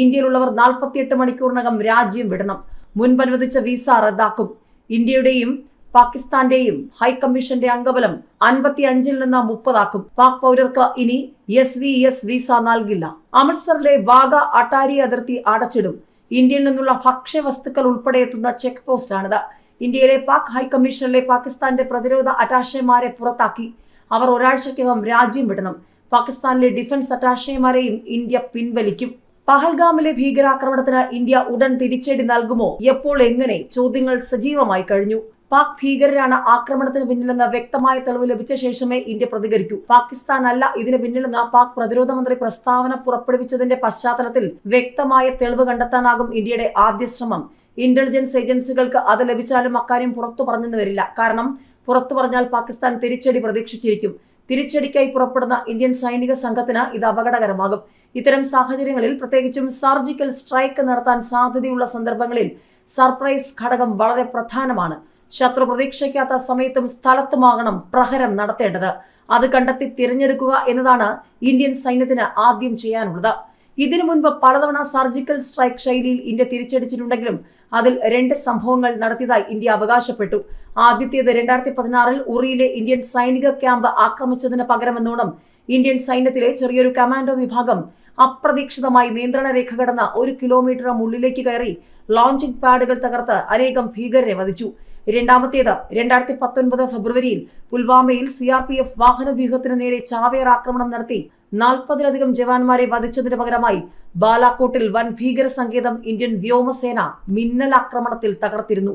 ഇന്ത്യയിലുള്ളവർ നാൽപ്പത്തിയെട്ട് മണിക്കൂറിനകം രാജ്യം വിടണം. മുൻപനുവദിച്ച വിസ റദ്ദാക്കും. ഇന്ത്യയുടെയും പാകിസ്ഥാന്റെയും ഹൈക്കമ്മീഷന്റെ അംഗബലം അൻപത്തി അഞ്ചിൽ നിന്ന് മുപ്പതാക്കും. പാക് പൗരർക്ക് ഇനി എസ് വി എസ് വിസ നൽകില്ല. അമൃത്സറിലെ വാഗ അട്ടാരി അതിർത്തി അടച്ചിടും. ഇന്ത്യയിൽ നിന്നുള്ള ഭക്ഷ്യവസ്തുക്കൾ ഉൾപ്പെടെ എത്തുന്ന ചെക്ക് പോസ്റ്റാണിത് ഇന്ത്യയിലെ പാക് ഹൈക്കമ്മീഷനിലെ പാകിസ്ഥാന്റെ പ്രതിരോധ അറ്റാഷെമാരെ പുറത്താക്കി. അവർ ഒരാഴ്ചയ്ക്കകം രാജ്യം വിടണം. പാകിസ്ഥാനിലെ ഡിഫൻസ് അറ്റാഷെമാരെയും ഇന്ത്യ പിൻവലിക്കും. പഹൽഗാമിലെ ഭീകരാക്രമണത്തിന് ഇന്ത്യ ഉടൻ തിരിച്ചടി നൽകുമോ? എപ്പോൾ എങ്ങനെ? ചോദ്യങ്ങൾ സജീവമായി കഴിഞ്ഞു. പാക് ഭീകരരാണ് ആക്രമണത്തിന് പിന്നിലെന്ന വ്യക്തമായ തെളിവ് ലഭിച്ച ശേഷമേ ഇന്ത്യ പ്രതികരിക്കൂ. പാകിസ്ഥാൻ അല്ല ഇതിന് പിന്നിലെന്ന് പാക് പ്രതിരോധ മന്ത്രി പ്രസ്താവന പുറപ്പെടുവിച്ചതിന്റെ പശ്ചാത്തലത്തിൽ വ്യക്തമായ തെളിവ് കണ്ടെത്താനാകും ഇന്ത്യയുടെ ആദ്യ ശ്രമം. ഇന്റലിജൻസ് ഏജൻസികൾക്ക് അത് ലഭിച്ചാലും അക്കാര്യം പുറത്തു പറഞ്ഞെന്ന് വരില്ല. കാരണം പുറത്തു പറഞ്ഞാൽ പാകിസ്ഥാൻ തിരിച്ചടി പ്രതീക്ഷിച്ചിരിക്കും. തിരിച്ചടിക്കായി പുറപ്പെടുന്ന ഇന്ത്യൻ സൈനിക സംഘത്തിന് ഇത് അപകടകരമാകും. ഇത്തരം സാഹചര്യങ്ങളിൽ പ്രത്യേകിച്ചും സർജിക്കൽ സ്ട്രൈക്ക് നടത്താൻ സാധ്യതയുള്ള സന്ദർഭങ്ങളിൽ സർപ്രൈസ് ഘടകം വളരെ പ്രധാനമാണ്. ശത്രു പ്രതീക്ഷിക്കാത്ത സമയത്തും സ്ഥലത്തുമാകണം പ്രഹരം നടത്തേണ്ടത്. അത് കണ്ടെത്തി തിരഞ്ഞെടുക്കുക എന്നതാണ് ഇന്ത്യൻ സൈന്യത്തിന് ആദ്യം ചെയ്യാനുള്ളത്. ഇതിനു മുൻപ് പലതവണ സർജിക്കൽ സ്ട്രൈക്ക് ശൈലിയിൽ ഇന്ത്യ തിരിച്ചടിച്ചിട്ടുണ്ടെങ്കിലും അതിൽ രണ്ട് സംഭവങ്ങൾ നടത്തിയതായി ഇന്ത്യ അവകാശപ്പെട്ടു. ആദ്യത്തേത് രണ്ടായിരത്തി പതിനാറിൽ ഉറിയിലെ ഇന്ത്യൻ സൈനിക ക്യാമ്പ് ആക്രമിച്ചതിന് പകരമെന്നോണം ഇന്ത്യൻ സൈന്യത്തിലെ ചെറിയൊരു കമാൻഡോ വിഭാഗം അപ്രതീക്ഷിതമായി നിയന്ത്രണ രേഖ കടന്ന ഒരു കിലോമീറ്റർ ഉള്ളിലേക്ക് കയറി ലോഞ്ചിംഗ് പാഡുകൾ തകർത്ത് അനേകം ഭീകരരെ വധിച്ചു. രണ്ടാമത്തേത് രണ്ടായിരത്തി പത്തൊൻപത് ഫെബ്രുവരിയിൽ പുൽവാമയിൽ സി ആർ പി എഫ് വാഹന വ്യൂഹത്തിന് നേരെ ചാവേർ ആക്രമണം നടത്തി നാൽപ്പതിലധികം ജവാന്മാരെ വധിച്ചതിന് പകരമായി ബാലാക്കോട്ടിൽ വൻ ഭീകര സങ്കേതം ഇന്ത്യൻ വ്യോമസേന മിന്നൽ ആക്രമണത്തിൽ തകർത്തിരുന്നു.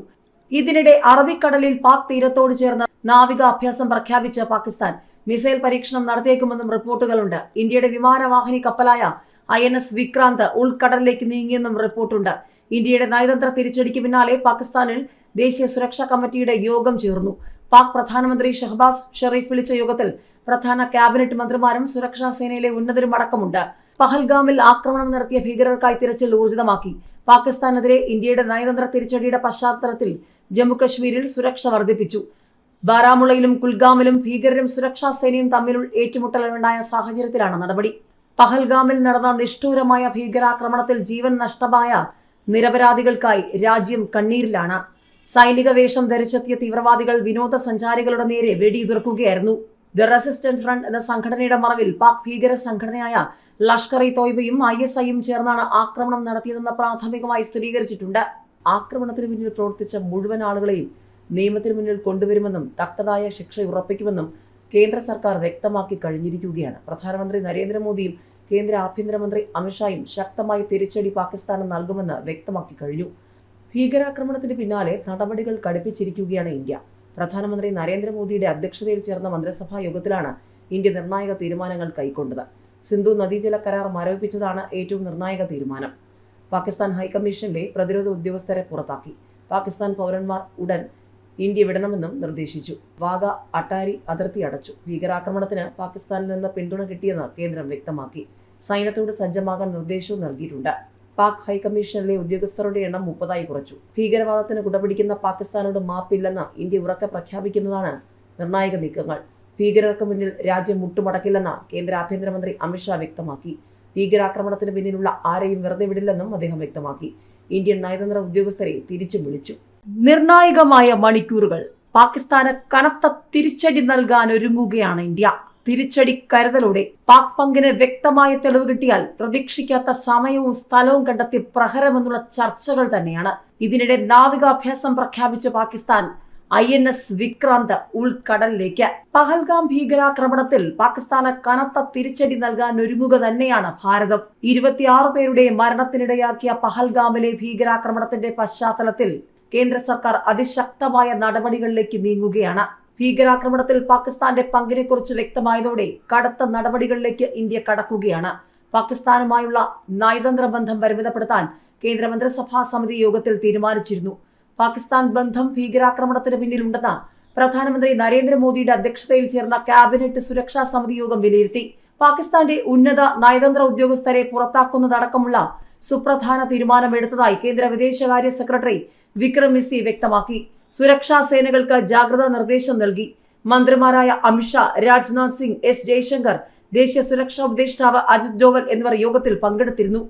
ഇതിനിടെ അറബിക്കടലിൽ പാക് തീരത്തോട് ചേർന്ന് നാവിക അഭ്യാസം പ്രഖ്യാപിച്ച പാകിസ്ഥാൻ മിസൈൽ പരീക്ഷണം നടത്തിയേക്കുമെന്നും റിപ്പോർട്ടുകളുണ്ട്. ഇന്ത്യയുടെ വിമാനവാഹിനി കപ്പലായ ഐ എൻ എസ് വിക്രാന്ത് ഉൾക്കടലിലേക്ക് നീങ്ങിയെന്നും റിപ്പോർട്ടുണ്ട്. ഇന്ത്യയുടെ നയതന്ത്ര തിരിച്ചടിക്ക് പിന്നാലെ പാകിസ്ഥാനിൽ ദേശീയ സുരക്ഷാ കമ്മിറ്റിയുടെ യോഗം ചേർന്നു. പാക് പ്രധാനമന്ത്രി ഷഹബാസ് ഷെറീഫ് വിളിച്ച യോഗത്തിൽ പ്രധാന ക്യാബിനറ്റ് മന്ത്രിമാരും സുരക്ഷാ സേനയിലെ ഉന്നതരും അടക്കമുണ്ട് പഹൽഗാമിൽ ആക്രമണം നടത്തിയ ഭീകരർക്കായി തിരച്ചിൽ ഊർജിതമാക്കി. പാകിസ്ഥാനെതിരെ ഇന്ത്യയുടെ നയതന്ത്ര തിരിച്ചടിയുടെ പശ്ചാത്തലത്തിൽ ജമ്മുകശ്മീരിൽ സുരക്ഷ വർദ്ധിപ്പിച്ചു. ബാരാമുളയിലും കുൽഗാമിലും ഭീകരരും സുരക്ഷാ സേനയും തമ്മിലുള്ള ഏറ്റുമുട്ടലുണ്ടായ സാഹചര്യത്തിലാണ് നടപടി. പഹൽഗാമിൽ നടന്ന നിഷ്ഠൂരമായ ഭീകരാക്രമണത്തിൽ ജീവൻ നഷ്ടമായ നിരപരാധികൾക്കായി രാജ്യം കണ്ണീരിലാണ്. സൈനിക വേഷം ധരിച്ചെത്തിയ തീവ്രവാദികൾ വിനോദസഞ്ചാരികളുടെ നേരെ വെടിയുതിർക്കുകയായിരുന്നു. ദ റെസിസ്റ്റന്റ് ഫ്രണ്ട് എന്ന സംഘടനയുടെ മറവിൽ പാക് ഭീകര സംഘടനയായ ലഷ്കർ ഇ തോയ്ബയും ഐ എസ് ഐയും ചേർന്നാണ് ആക്രമണം നടത്തിയതെന്ന് പ്രാഥമികമായി സ്ഥിരീകരിച്ചിട്ടുണ്ട്. ആക്രമണത്തിന് പിന്നിൽ പ്രവർത്തിച്ച മുഴുവൻ ആളുകളെയും നിയമത്തിന് മുന്നിൽ കൊണ്ടുവരുമെന്നും തക്കതായ ശിക്ഷ ഉറപ്പിക്കുമെന്നും കേന്ദ്ര സർക്കാർ വ്യക്തമാക്കി കഴിഞ്ഞിരിക്കുകയാണ്. പ്രധാനമന്ത്രി നരേന്ദ്രമോദിയും കേന്ദ്ര ആഭ്യന്തരമന്ത്രി അമിത്ഷായും ശക്തമായി തിരിച്ചടി പാകിസ്ഥാന് നൽകുമെന്ന് വ്യക്തമാക്കി കഴിഞ്ഞു. ഭീകരാക്രമണത്തിന് പിന്നാലെ നടപടികൾ കടുപ്പിച്ചിരിക്കുകയാണ് ഇന്ത്യ. പ്രധാനമന്ത്രി നരേന്ദ്രമോദിയുടെ അധ്യക്ഷതയിൽ ചേർന്ന മന്ത്രിസഭാ യോഗത്തിലാണ് ഇന്ത്യ നിർണായക തീരുമാനങ്ങൾ കൈക്കൊണ്ടത്. സിന്ധു നദീജല കരാർ മരവിപ്പിച്ചതാണ് ഏറ്റവും നിർണായക തീരുമാനം. പാകിസ്ഥാൻ ഹൈക്കമ്മീഷനിലെ പ്രതിരോധ ഉദ്യോഗസ്ഥരെ പുറത്താക്കി. പാകിസ്ഥാൻ പൗരന്മാർ ഉടൻ ഇന്ത്യ വിടണമെന്നും നിർദ്ദേശിച്ചു. വാഗ അട്ടാരി അതിർത്തി അടച്ചു. ഭീകരാക്രമണത്തിന് പാകിസ്ഥാനിൽ നിന്ന് പിന്തുണ കിട്ടിയെന്ന് കേന്ദ്രം വ്യക്തമാക്കി. സൈന്യത്തോട് സജ്ജമാകാൻ നിർദ്ദേശവും നൽകിയിട്ടുണ്ട്. പാക് ഹൈക്കമ്മീഷനിലെ ഉദ്യോഗസ്ഥരുടെ എണ്ണം മുപ്പതായി കുറച്ചു. ഭീകരവാദത്തിന് കുടപിടിക്കുന്ന പാകിസ്ഥാനോട് മാപ്പില്ലെന്ന് ഇന്ത്യ ഉറക്കെ പ്രഖ്യാപിക്കുന്നതാണ് നിർണായക നീക്കങ്ങൾ. ഭീകരർക്ക് മുന്നിൽ രാജ്യം മുട്ടുമടക്കില്ലെന്ന് കേന്ദ്ര ആഭ്യന്തരമന്ത്രി അമിത്ഷാ വ്യക്തമാക്കി. ഭീകരാക്രമണത്തിന് പിന്നിലുള്ള ആരെയും വെറുതെ വിടില്ലെന്നും അദ്ദേഹം വ്യക്തമാക്കി. ഇന്ത്യൻ നയതന്ത്ര ഉദ്യോഗസ്ഥരെ തിരിച്ചു വിളിച്ചു. നിർണായകമായ മണിക്കൂറുകൾ. പാകിസ്ഥാന് കനത്ത തിരിച്ചടി നൽകാൻ ഒരുങ്ങുകയാണ് ഇന്ത്യ. തിരിച്ചടി കരുതലോടെ പാക് പങ്കിന് വ്യക്തമായ തെളിവ് കിട്ടിയാൽ പ്രതീക്ഷിക്കാത്ത സമയവും സ്ഥലവും കണ്ടെത്തി പ്രഹരമെന്നുള്ള ചർച്ചകൾ തന്നെയാണ്. ഇതിനിടെ നാവികാഭ്യാസം പ്രഖ്യാപിച്ച Pakistan I N S Vikrant ഉൾക്കടലിലേക്ക്. Pahalgam ഭീകരാക്രമണത്തിൽ പാകിസ്ഥാന് കനത്ത തിരിച്ചടി നൽകാൻ ഒരുങ്ങുക തന്നെയാണ് ഭാരതം. ഇരുപത്തിയാറ് പേരുടെ മരണത്തിനിടയാക്കിയ പഹൽഗാമിലെ ഭീകരാക്രമണത്തിന്റെ പശ്ചാത്തലത്തിൽ കേന്ദ്ര സർക്കാർ അതിശക്തമായ നടപടികളിലേക്ക് നീങ്ങുകയാണ്. ഭീകരാക്രമണത്തിൽ പാകിസ്ഥാന്റെ പങ്കിനെക്കുറിച്ച് വ്യക്തമായതോടെ കടുത്ത നടപടികളിലേക്ക് ഇന്ത്യ കടക്കുകയാണ്. പാകിസ്ഥാനുമായുള്ള നയതന്ത്ര ബന്ധം പരിമിതപ്പെടുത്താൻ കേന്ദ്രമന്ത്രിസഭാ സമിതി യോഗത്തിൽ തീരുമാനിച്ചിരുന്നു. പാകിസ്ഥാൻ ബന്ധം ഭീകരാക്രമണത്തിന് പിന്നിലുണ്ടെന്ന് പ്രധാനമന്ത്രി നരേന്ദ്രമോദിയുടെ അധ്യക്ഷതയിൽ ചേർന്ന ക്യാബിനറ്റ് സുരക്ഷാ സമിതി യോഗം വിലയിരുത്തി. പാകിസ്ഥാന്റെ ഉന്നത നയതന്ത്ര ഉദ്യോഗസ്ഥരെ പുറത്താക്കുന്നതടക്കമുള്ള സുപ്രധാന തീരുമാനമെടുത്തതായി കേന്ദ്ര വിദേശകാര്യ സെക്രട്ടറി വിക്രം മിസ്സി വ്യക്തമാക്കി. സുരക്ഷാ സേനകൾക്ക് ജാഗ്രതാ നിർദ്ദേശം നൽകി. മന്ത്രിമാരായ അമിത്ഷാ രാജ്നാഥ് സിംഗ് എസ് ജയശങ്കർ ദേശീയ സുരക്ഷാ ഉപദേഷ്ടാവ് അജിത് ഡോവൽ എന്നിവർ യോഗത്തിൽ പങ്കെടുത്തിരുന്നു.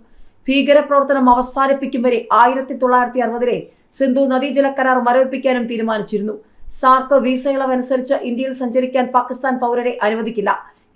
ഭീകരപ്രവർത്തനം അവസാനിപ്പിക്കും വരെ ആയിരത്തി തൊള്ളായിരത്തി അറുപതിലെ സിന്ധു നദീജല കരാർ മരവിപ്പിക്കാനും തീരുമാനിച്ചിരുന്നു. സാർക്ക് വീസ ഇളവനുസരിച്ച് ഇന്ത്യയിൽ സഞ്ചരിക്കാൻ പാകിസ്ഥാൻ പൗരരെ അനുവദിക്കില്ല.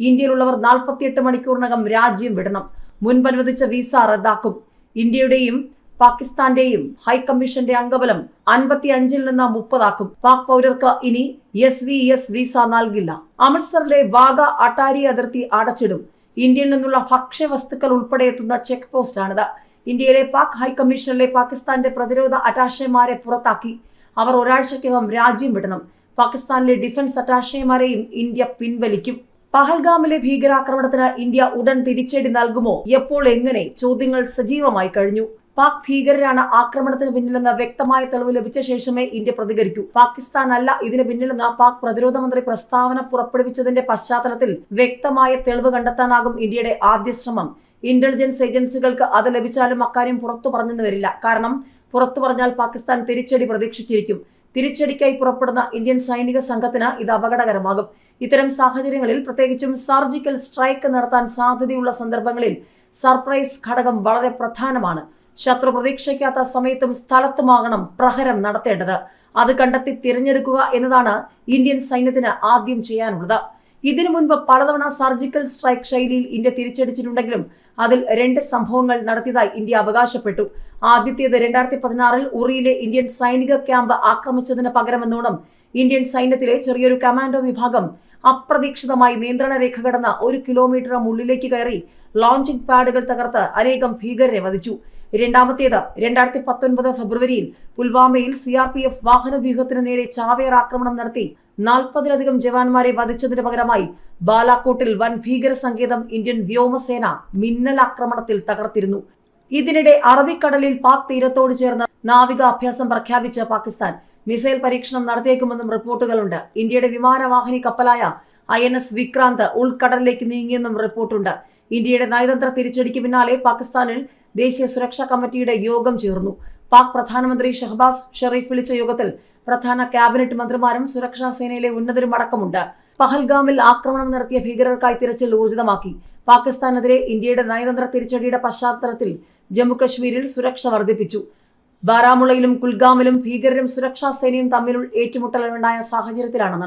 ഇന്ത്യയിലുള്ളവർ നാൽപ്പത്തിയെട്ട് മണിക്കൂറിനകം രാജ്യം വിടണം. മുൻപ് വിസ വീസ റദ്ദാക്കും. ഇന്ത്യയുടെയും പാകിസ്ഥാന്റെയും ഹൈക്കമ്മീഷന്റെ അംഗബലം അൻപത്തി അഞ്ചിൽ നിന്ന് മുപ്പതാക്കും. പാക് പൗരർക്ക് ഇനി എസ് വി എസ് വിസ നൽകില്ല. അമൃത്സറിലെ വാഗ അട്ടാരി അതിർത്തി അടച്ചിടും. ഇന്ത്യയിൽ നിന്നുള്ള ഭക്ഷ്യവസ്തുക്കൾ ഉൾപ്പെടെ എത്തുന്ന ചെക്ക് പോസ്റ്റാണിത് ഇന്ത്യയിലെ പാക് ഹൈക്കമ്മീഷനിലെ പാകിസ്ഥാന്റെ പ്രതിരോധ അറ്റാഷെമാരെ പുറത്താക്കി. അവർ ഒരാഴ്ചയ്ക്കകം രാജ്യം വിടണം. പാകിസ്ഥാനിലെ ഡിഫൻസ് അറ്റാഷെമാരെയും ഇന്ത്യ പിൻവലിക്കും. പഹൽഗാമിലെ ഭീകരാക്രമണത്തിന് ഇന്ത്യ ഉടൻ തിരിച്ചടി നൽകുമോ? എപ്പോൾ എങ്ങനെ? ചോദ്യങ്ങൾ സജീവമായി കഴിഞ്ഞു. പാക് ഭീകരരാണ് ആക്രമണത്തിന് പിന്നിലെന്ന വ്യക്തമായ തെളിവ് ലഭിച്ച ശേഷമേ ഇന്ത്യ പ്രതികരിക്കൂ. പാകിസ്ഥാൻ അല്ല ഇതിന് പിന്നിലെന്ന് പാക് പ്രതിരോധ മന്ത്രി പ്രസ്താവന പുറപ്പെടുവിച്ചതിന്റെ പശ്ചാത്തലത്തിൽ വ്യക്തമായ തെളിവ് കണ്ടെത്താനാകും ഇന്ത്യയുടെ ആദ്യ ശ്രമം. ഇന്റലിജൻസ് ഏജൻസികൾക്ക് അത് ലഭിച്ചാലും അക്കാര്യം പുറത്തു പറഞ്ഞെന്ന് വരില്ല. കാരണം പുറത്തു പറഞ്ഞാൽ പാകിസ്ഥാൻ തിരിച്ചടി പ്രതീക്ഷിച്ചിരിക്കും. തിരിച്ചടിക്കായി പുറപ്പെടുന്ന ഇന്ത്യൻ സൈനിക സംഘത്തിന് ഇത് അപകടകരമാകും. ഇത്തരം സാഹചര്യങ്ങളിൽ പ്രത്യേകിച്ചും സർജിക്കൽ സ്ട്രൈക്ക് നടത്താൻ സാധ്യതയുള്ള സന്ദർഭങ്ങളിൽ സർപ്രൈസ് ഘടകം വളരെ പ്രധാനമാണ്. ശത്രു പ്രതീക്ഷിക്കാത്ത സമയത്തും സ്ഥലത്തുമാകണം പ്രഹരം നടത്തേണ്ടത്. അത് കണ്ടെത്തി തിരഞ്ഞെടുക്കുക എന്നതാണ് ഇന്ത്യൻ സൈന്യത്തിന് ആദ്യം ചെയ്യാനുള്ളത്. ഇതിനു മുൻപ് പലതവണ സർജിക്കൽ സ്ട്രൈക്ക് ശൈലിയിൽ ഇന്ത്യ തിരിച്ചടിച്ചിട്ടുണ്ടെങ്കിലും അതിൽ രണ്ട് സംഭവങ്ങൾ നടത്തിയതായി ഇന്ത്യ അവകാശപ്പെട്ടു. ആദ്യത്തേത് രണ്ടായിരത്തി പതിനാറിൽ ഉറിയിലെ ഇന്ത്യൻ സൈനിക ക്യാമ്പ് ആക്രമിച്ചതിന് പകരമെന്നോണം ഇന്ത്യൻ സൈന്യത്തിലെ ചെറിയൊരു കമാൻഡോ വിഭാഗം അപ്രതീക്ഷിതമായി നിയന്ത്രണ രേഖ കടന്ന് ഒരു കിലോമീറ്റർ ഉള്ളിലേക്ക് കയറി ലോഞ്ചിംഗ് പാഡുകൾ തകർത്ത് അനേകം ഭീകരരെ വധിച്ചു. രണ്ടാമത്തേത് രണ്ടായിരത്തി പത്തൊൻപത് ഫെബ്രുവരിയിൽ പുൽവാമയിൽ സി ആർ പി എഫ് വാഹന വ്യൂഹത്തിന് നേരെ ചാവേർ ആക്രമണം നടത്തി നാൽപ്പതിലധികം ജവാന്മാരെ വധിച്ചതിന് പകരമായി ബാലാക്കോട്ടിൽ വൻ ഭീകര സങ്കേതം ഇന്ത്യൻ വ്യോമസേന മിന്നൽ ആക്രമണത്തിൽ തകർത്തിരുന്നു. ഇതിനിടെ അറബിക്കടലിൽ പാക് തീരത്തോട് ചേർന്ന് നാവിക അഭ്യാസം പ്രഖ്യാപിച്ച പാകിസ്ഥാൻ മിസൈൽ പരീക്ഷണം നടത്തിയേക്കുമെന്നും റിപ്പോർട്ടുകളുണ്ട്. ഇന്ത്യയുടെ വിമാനവാഹിനി കപ്പലായ ഐ എൻ എസ് വിക്രാന്ത് ഉൾക്കടലിലേക്ക് നീങ്ങിയെന്നും റിപ്പോർട്ടുണ്ട്. ഇന്ത്യയുടെ നയതന്ത്ര തിരിച്ചടിക്ക് പിന്നാലെ പാകിസ്ഥാനിൽ ദേശീയ സുരക്ഷാ കമ്മിറ്റിയുടെ യോഗം ചേർന്നു. പാക് പ്രധാനമന്ത്രി ഷഹബാസ് ഷെറീഫ് വിളിച്ച യോഗത്തിൽ പ്രധാന ക്യാബിനറ്റ് മന്ത്രിമാരും സുരക്ഷാ സേനയിലെ ഉന്നതരും അടക്കമുണ്ട്. പഹൽഗാമിൽ ആക്രമണം നടത്തിയ ഭീകരർക്കായി തിരച്ചിൽ ഊർജിതമാക്കി. പാകിസ്ഥാനെതിരെ ഇന്ത്യയുടെ നയതന്ത്ര തിരിച്ചടിയുടെ പശ്ചാത്തലത്തിൽ ജമ്മുകശ്മീരിൽ സുരക്ഷ വർദ്ധിപ്പിച്ചു. ബാരാമുളയിലും കുൽഗാമിലും ഭീകരരും സുരക്ഷാ സേനയും തമ്മിലുള്ള ഏറ്റുമുട്ടലുണ്ടായ സാഹചര്യത്തിലാണ്